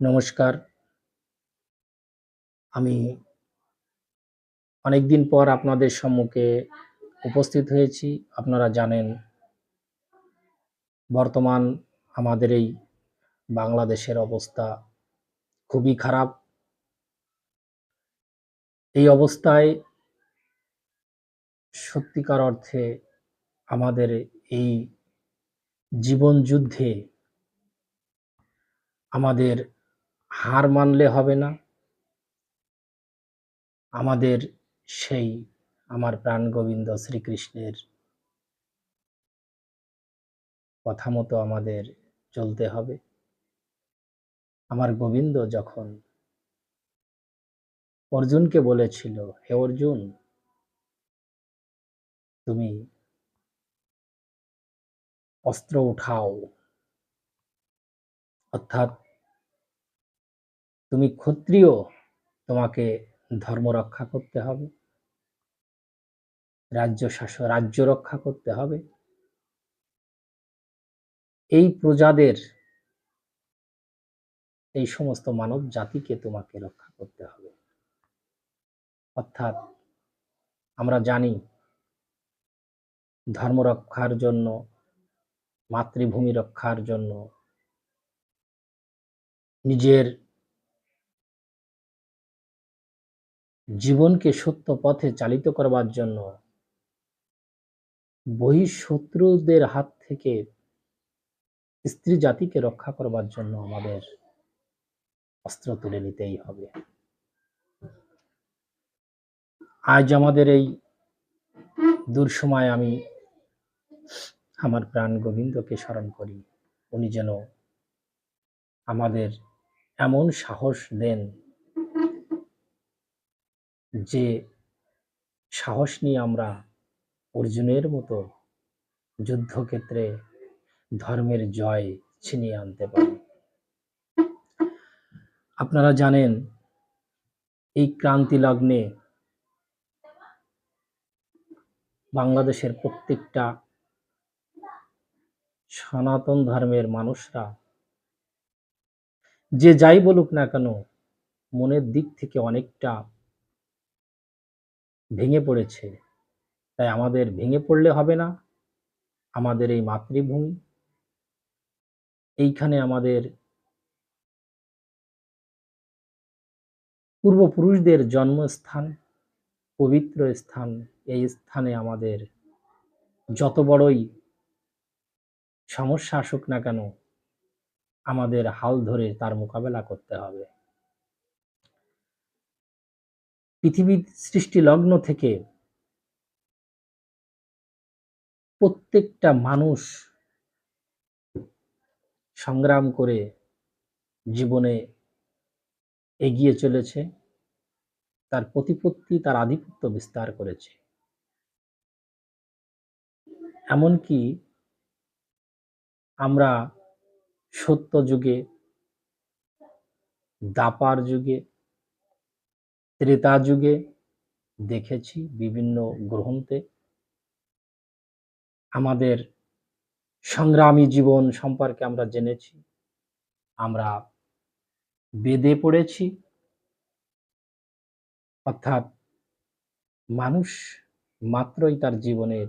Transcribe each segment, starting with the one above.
নমস্কার। আমি অনেকদিন পর আপনাদের সম্মুখে উপস্থিত হয়েছি। আপনারা জানেন, বর্তমান আমাদের এই বাংলাদেশের অবস্থা খুবই খারাপ। এই অবস্থায় সত্যিকার অর্থে আমাদের এই জীবন যুদ্ধে আমাদের হার মানলে হবে না। আমাদের সেই আমার প্রাণ গোবিন্দ শ্রীকৃষ্ণের কথা মতো আমাদের চলতে হবে। আমার গোবিন্দ যখন অর্জুনকে বলেছিল, হে অর্জুন, তুমি অস্ত্র উঠাও। অর্থাৎ তুমি ক্ষত্রিয়, তোমাকে ধর্ম রক্ষা করতে হবে। রাজ্য শাসন রাজ্য রক্ষা করতে হবে। এই প্রজাদের, এই সমস্ত মানব জাতিকে তোমাকে রক্ষা করতে হবে। অর্থাৎ আমরা জানি, ধর্ম রক্ষার জন্য, মাতৃভূমি রক্ষার জন্য, নিজের জীবনকে সত্য পথে চালিত করবার জন্য বহিঃশত্রুদের হাত থেকে স্ত্রী জাতিকে রক্ষা করবার জন্য আমাদের অস্ত্র তুলে নিতেই হবে। আজ আমাদের এই দূর আমি আমার প্রাণ গোবিন্দকে স্মরণ করি। উনি যেন আমাদের এমন সাহস দেন যে সাহস নিয়ে আমরা অর্জুনের মতো যুদ্ধক্ষেত্রে ধর্মের জয় ছিনিয়ে আনতে পারি। আপনারা জানেন, এই ক্রান্তি লগ্নে বাংলাদেশের প্রত্যেকটা সনাতন ধর্মের মানুষরা যে যাই বলুক না কেন, মনের দিক থেকে অনেকটা ভেঙে পড়েছে। তাই আমাদের ভেঙে পড়লে হবে না। আমাদের এই মাতৃভূমি। এইখানে আমাদের পূর্বপুরুষদের জন্মস্থান, পবিত্র স্থান। এই স্থানে আমাদের যত বড়ই সমস্যা আসুক না কেন, আমাদের হাল ধরে তার মোকাবেলা করতে হবে। পৃথিবীর সৃষ্টি লগ্ন থেকে প্রত্যেকটা মানুষ সংগ্রাম করে জীবনে এগিয়ে চলেছে, তার প্রতিপত্তি, তার আধিপত্য বিস্তার করেছে। এমনকি আমরা সত্য যুগে, দাপার যুগে ত্রেতা যুগে দেখেছি বিভিন্ন গ্রন্থে। আমাদের সংগ্রামী জীবন সম্পর্কে আমরা জেনেছি। আমরা বেদে পড়েছি। অর্থাৎ মানুষ মাত্রই তার জীবনের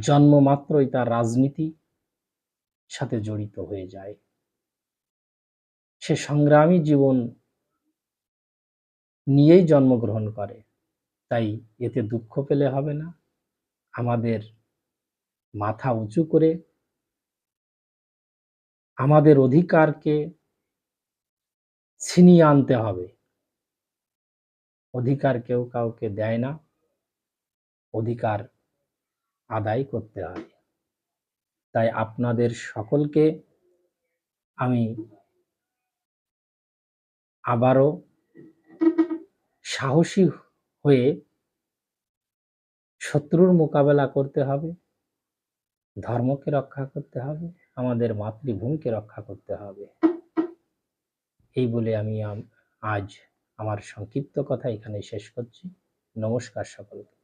জন্ম, মাত্রই তার রাজনীতি সাথে জড়িত হয়ে যায়। সে সংগ্রামী জীবন নিয়েই জন্মগ্রহণ করে। তাই এতে দুঃখ পেলে হবে না। আমাদের মাথা উঁচু করে আমাদের অধিকারকে ছিনিয়ে আনতে হবে। অধিকার কেউ কাউকে দেয় না। অধিকার আদায় করতে হবে তাই আপনাদের সকলকে আমি আবারও সাহসী হয়ে শত্রুর মোকাবেলা করতে হবে, ধর্মকে রক্ষা করতে হবে, আমাদের মাতৃভূমিকে রক্ষা করতে হবে। এই বলে আমি আজ আমার সংক্ষিপ্ত কথা এখানে শেষ করছি। নমস্কার সকলকে।